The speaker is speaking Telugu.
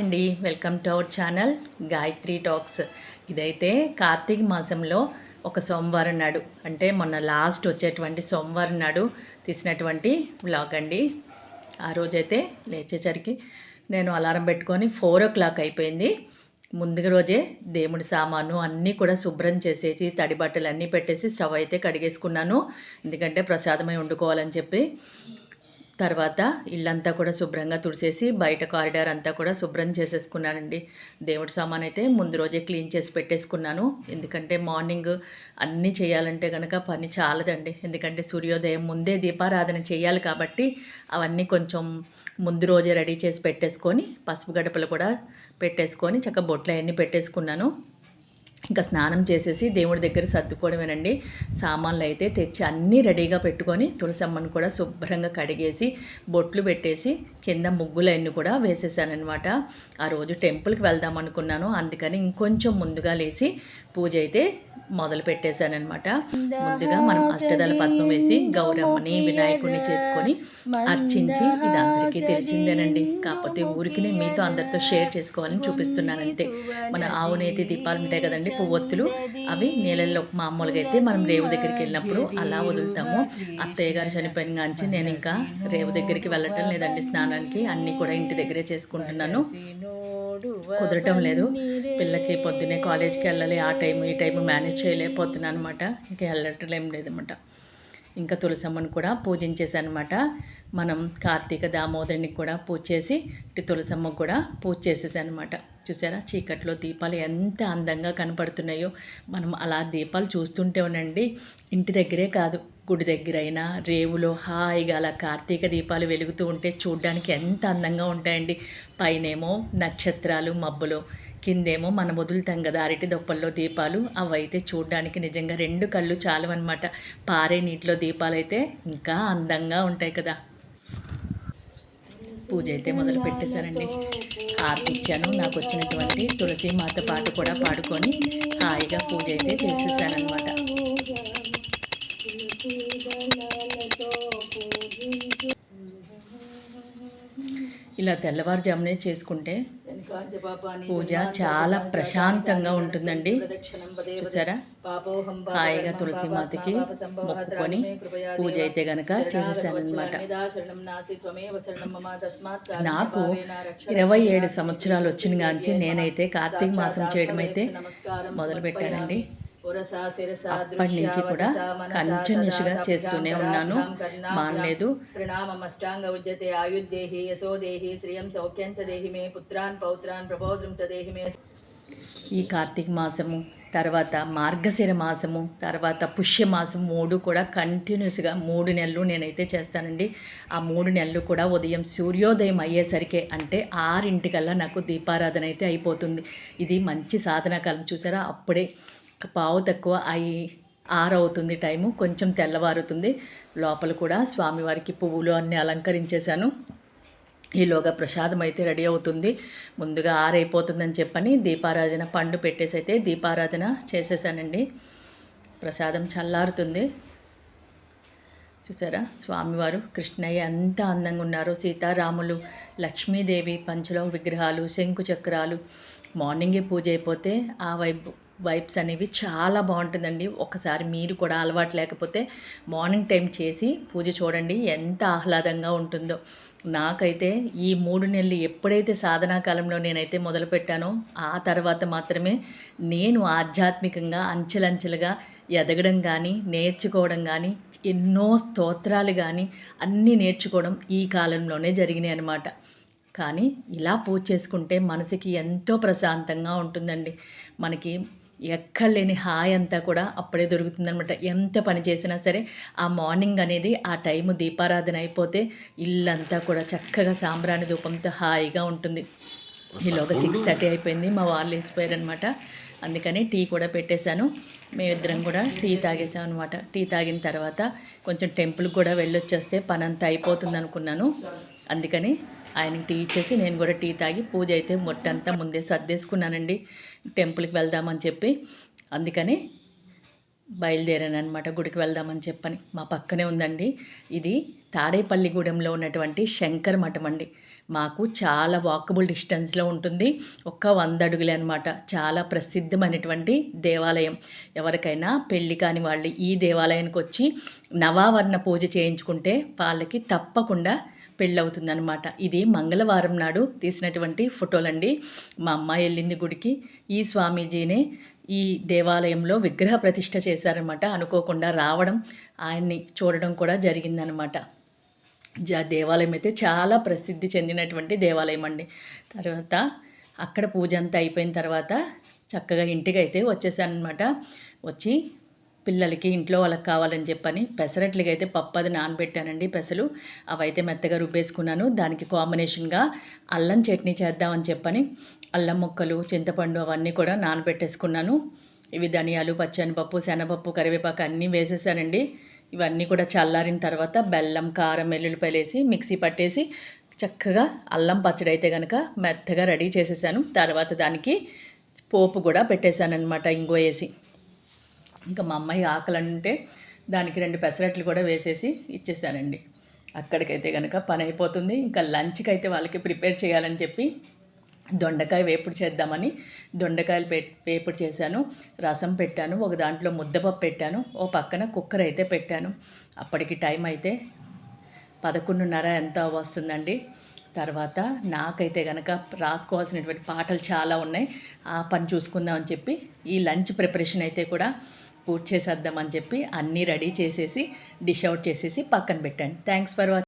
అండి. Welcome to our channel Gayatri talks. ఇదైతే కార్తీక మాసంలో ఒక సోమవారం నాడు అంటే మొన్న లాస్ట్ వచ్చేటువంటి సోమవారం నాడు తీసినటువంటి బ్లాగ్ అండి. ఆ రోజైతే లేచేసరికి నేను అలారం పెట్టుకొని ఫోర్ ఓ క్లాక్ అయిపోయింది. ముందుగా రోజే దేవుడి సామాను అన్నీ కూడా శుభ్రం చేసేసి తడి బట్టలు అన్నీ పెట్టేసి స్టవ్ అయితే కడిగేసుకున్నాను. ఎందుకంటే ప్రసాదమై వండుకోవాలని చెప్పి తర్వాత ఇల్లంతా కూడా శుభ్రంగా తుడిసేసి బయట కారిడార్ అంతా కూడా శుభ్రం చేసేసుకున్నానండి. దేవుడి సామాన్ అయితే ముందు రోజే క్లీన్ చేసి పెట్టేసుకున్నాను. ఎందుకంటే మార్నింగ్ అన్నీ చేయాలంటే కనుక పని చాలదండి. ఎందుకంటే సూర్యోదయం ముందే దీపారాధన చేయాలి కాబట్టి అవన్నీ కొంచెం ముందు రోజే రెడీ చేసి పెట్టేసుకొని పసుపు గడపలు కూడా పెట్టేసుకొని చక్క బొట్లు అవన్నీ పెట్టేసుకున్నాను. ఇంకా స్నానం చేసేసి దేవుడి దగ్గర సర్దుకోవడమేనండి. సామాన్లు అయితే తెచ్చి అన్నీ రెడీగా పెట్టుకొని తులసమ్మను కూడా శుభ్రంగా కడిగేసి బొట్లు పెట్టేసి కింద ముగ్గులన్నీ కూడా వేసేసానమాట ఆ రోజు టెంపుల్కి వెళ్దాం అనుకున్నాను అందుకని ఇంకొంచెం ముందుగా లేచి పూజ అయితే మొదలు పెట్టేశానమాట ముందుగా మనం అష్టదళ పద్మం వేసి గౌరమ్మని వినాయకుడిని చేసుకొని అర్చించి ఇది అందరికీ తెలిసిందేనండి. కాకపోతే ఊరికి మీతో అందరితో షేర్ చేసుకోవాలని చూపిస్తున్నాను అంతే మన ఆవు నేతి దీపాలు ఉంటాయి కదండి పువ్వొత్తులు. అవి నీళ్ళల్లో మామూలుగా అయితే మనం రేవు దగ్గరికి వెళ్ళినప్పుడు అలా వదులుతాము. అత్తయ్య గారు చనిపోయిన కాంచి నేను ఇంకా రేవు దగ్గరికి వెళ్ళటం లేదండి స్నానానికి అన్నీ కూడా ఇంటి దగ్గరే చేసుకుంటున్నాను. కుదరటం లేదు. పిల్లకి పొద్దునే కాలేజ్కి వెళ్ళాలి ఆ టైం ఈ టైం మేనేజ్ చేయలేకపోతున్నాను అనమాట ఇంకా వెళ్ళటం లేదన్నమాట. ఇంకా తులసమ్మను కూడా పూజించేసానమాట మనం కార్తీక దామోదరునికి కూడా పూజ చేసి తులసమ్మకు కూడా పూజ చేసేసానమాట చూసారా? చీకట్లో దీపాలు ఎంత అందంగా కనపడుతున్నాయో. మనం అలా దీపాలు చూస్తుంటే ఉండండి ఇంటి దగ్గరే కాదు గుడి దగ్గరైనా రేవులో హాయిగా అలా కార్తీక దీపాలు వెలుగుతూ ఉంటే చూడ్డానికి ఎంత అందంగా ఉంటాయండి. పైనేమో నక్షత్రాలు మబ్బులు కిందేమో మనం వదులుతాం కదా అరటి దొప్పల్లో దీపాలు అవైతే చూడడానికి నిజంగా రెండు కళ్ళు చాలు అనమాట పారే నీటిలో దీపాలు అయితే ఇంకా అందంగా ఉంటాయి కదా. పూజ అయితే మొదలు పెట్టేశానండి హారతిచ్చాను నాకు వచ్చినటువంటి తులసి మాత పాట కూడా పాడుకొని హాయిగా పూజ అయితే చేసేసానమాట ఇలా తెల్లవారుజామునే చేసుకుంటే పూజ చాలా ప్రశాంతంగా ఉంటుందండి. చూసారా? హాయిగా తులసి మాతకి మొక్కుకొని పూజ అయితే గనక చేసేసానమాట నాకు ఇరవై ఏడు సంవత్సరాలు వచ్చిన గాంచి నేనైతే కార్తీక మాసం చేయడం అయితే మొదలు పెట్టానండి అప్పటి నుంచి కూడా కంటిన్యూస్గా చేస్తూనే ఉన్నాను. మానలేదు. ప్రణామమష్టాంగ ఉజ్జతే ఆయుర్దేహి యశోదేహి శ్రియం సౌఖ్యం చ దేహి మే పుత్రాన్ పౌత్రాన్ ప్రబోధం మే. ఈ కార్తీక మాసము తర్వాత మార్గశిర మాసము తర్వాత పుష్యమాసం మూడు కూడా కంటిన్యూస్గా మూడు నెలలు నేనైతే చేస్తానండి. ఆ మూడు నెలలు కూడా ఉదయం సూర్యోదయం అయ్యేసరికి అంటే ఆరింటికల్లా నాకు దీపారాధన అయితే అయిపోతుంది. ఇది మంచి సాధనా కాలం చూసారా? అప్పుడే పావు తక్కువ అయి ఆరవుతుంది టైము కొంచెం తెల్లవారుతుంది. లోపల కూడా స్వామివారికి పువ్వులు అన్నీ అలంకరించేశాను. ఈలోగా ప్రసాదం అయితే రెడీ అవుతుంది. ముందుగా ఆరైపోతుందని చెప్పని దీపారాధన పండు పెట్టేసి అయితే దీపారాధన చేసేసానండి. ప్రసాదం చల్లారుతుంది. చూసారా? స్వామివారు కృష్ణయ్య ఎంత అందంగా ఉన్నారో. సీతారాములు లక్ష్మీదేవి పంచలో విగ్రహాలు శంకు చక్రాలు. మార్నింగే పూజ అయిపోతే ఆ వైపు వైబ్స్ అనేవి చాలా బాగుంటుందండి. ఒకసారి మీరు కూడా అలవాటు లేకపోతే మార్నింగ్ టైం చేసి పూజ చూడండి ఎంత ఆహ్లాదంగా ఉంటుందో. నాకైతే ఈ మూడు నెలలు ఎప్పుడైతే సాధనా కాలంలో నేనైతే మొదలుపెట్టానో ఆ తర్వాత మాత్రమే నేను ఆధ్యాత్మికంగా అంచెలంచెలుగా ఎదగడం కానీ నేర్చుకోవడం కానీ ఎన్నో స్తోత్రాలు కానీ అన్నీ నేర్చుకోవడం ఈ కాలంలోనే జరిగినాయి అనమాట కానీ ఇలా పూజ చేసుకుంటే మనసుకి ఎంతో ప్రశాంతంగా ఉంటుందండి. మనకి ఎక్కడ లేని హాయ్ అంతా కూడా అప్పుడే దొరుకుతుందనమాట ఎంత పని చేసినా సరే ఆ మార్నింగ్ అనేది ఆ టైము దీపారాధన అయిపోతే ఇల్లంతా కూడా చక్కగా సాంబ్రాణి ధూపంతో హాయిగా ఉంటుంది. ఈలోగా సిక్స్ థర్టీ అయిపోయింది మా వాళ్ళు వేసిపోయారనమాట అందుకని టీ కూడా పెట్టేశాను. మేమిద్దరం కూడా టీ తాగేసాం అనమాట టీ తాగిన తర్వాత కొంచెం టెంపుల్కి కూడా వెళ్ళొచ్చేస్తే పని అంతా అయిపోతుంది అనుకున్నాను అందుకని ఆయనకి టీ ఇచ్చేసి నేను కూడా టీ తాగి పూజ అయితే మొట్టంతా ముందే సర్దేసుకున్నానండి. టెంపుల్కి వెళ్దామని చెప్పి. అందుకని బయలుదేరాను అనమాట గుడికి వెళ్దామని చెప్పని. మా పక్కనే ఉందండి. ఇది తాడేపల్లిగూడెంలో ఉన్నటువంటి శంకర్ మఠం అండి. మాకు చాలా వాకబుల్ డిస్టెన్స్లో ఉంటుంది. ఒక్క వంద అడుగులే అనమాట చాలా ప్రసిద్ధమైనటువంటి దేవాలయం. ఎవరికైనా పెళ్ళి కాని వాళ్ళు ఈ దేవాలయానికి వచ్చి నవావరణ పూజ చేయించుకుంటే వాళ్ళకి తప్పకుండా పెళ్ళవుతుందనమాట ఇది మంగళవారం నాడు తీసినటువంటి ఫోటోలండి. మా అమ్మాయి వెళ్ళింది గుడికి. ఈ స్వామీజీనే ఈ దేవాలయంలో విగ్రహ ప్రతిష్ఠ చేశారనమాట అనుకోకుండా రావడం ఆయన్ని చూడడం కూడా జరిగిందనమాట జ దేవాలయం అయితే చాలా ప్రసిద్ధి చెందినటువంటి దేవాలయం అండి. తర్వాత అక్కడ పూజ అంతా అయిపోయిన తర్వాత చక్కగా ఇంటికి అయితే వచ్చేసానమాట వచ్చి పిల్లలకి ఇంట్లో వాళ్ళకి కావాలని చెప్పని పెసరట్లుగా అయితే పప్పు అది నానబెట్టానండి పెసలు. అవైతే మెత్తగా రుబ్బేసుకున్నాను. దానికి కాంబినేషన్గా అల్లం చట్నీ చేద్దామని చెప్పని అల్లం ముక్కలు చింతపండు అవన్నీ కూడా నానబెట్టేసుకున్నాను. ఇవి ధనియాలు పచ్చనిపప్పు శనగపప్పు కరివేపాకు అన్నీ వేసేసానండి. ఇవన్నీ కూడా చల్లారిన తర్వాత బెల్లం కారం వెల్లుల్లిపాయలు వేసి మిక్సీ పట్టేసి చక్కగా అల్లం పచ్చడి అయితే కనుక మెత్తగా రెడీ చేసేసాను. తర్వాత దానికి పోపు కూడా పెట్టేశాను అనమాట ఇంగో వేసి. ఇంకా మా అమ్మాయి ఆకలి అంటే దానికి రెండు పెసరట్లు కూడా వేసేసి ఇచ్చేసానండి. అక్కడికైతే కనుక పని అయిపోతుంది. ఇంకా లంచ్కి అయితే వాళ్ళకి ప్రిపేర్ చేయాలని చెప్పి దొండకాయ వేపుడు చేద్దామని దొండకాయలు పె వేపుడు చేశాను. రసం పెట్టాను. ఒక దాంట్లో ముద్దపప్పు పెట్టాను. ఓ పక్కన కుక్కర్ అయితే పెట్టాను. అప్పటికి టైం అయితే పదకొండున్నర ఎంత వస్తుందండి. తర్వాత నాకైతే కనుక రాసుకోవాల్సినటువంటి పాటలు చాలా ఉన్నాయి. ఆ పని చూసుకుందామని చెప్పి ఈ లంచ్ ప్రిపరేషన్ అయితే కూడా పూర్తి చేసేద్దామని చెప్పి అన్నీ రెడీ చేసేసి డిష్ అవుట్ చేసేసి పక్కన పెట్టండి. Thanks for watching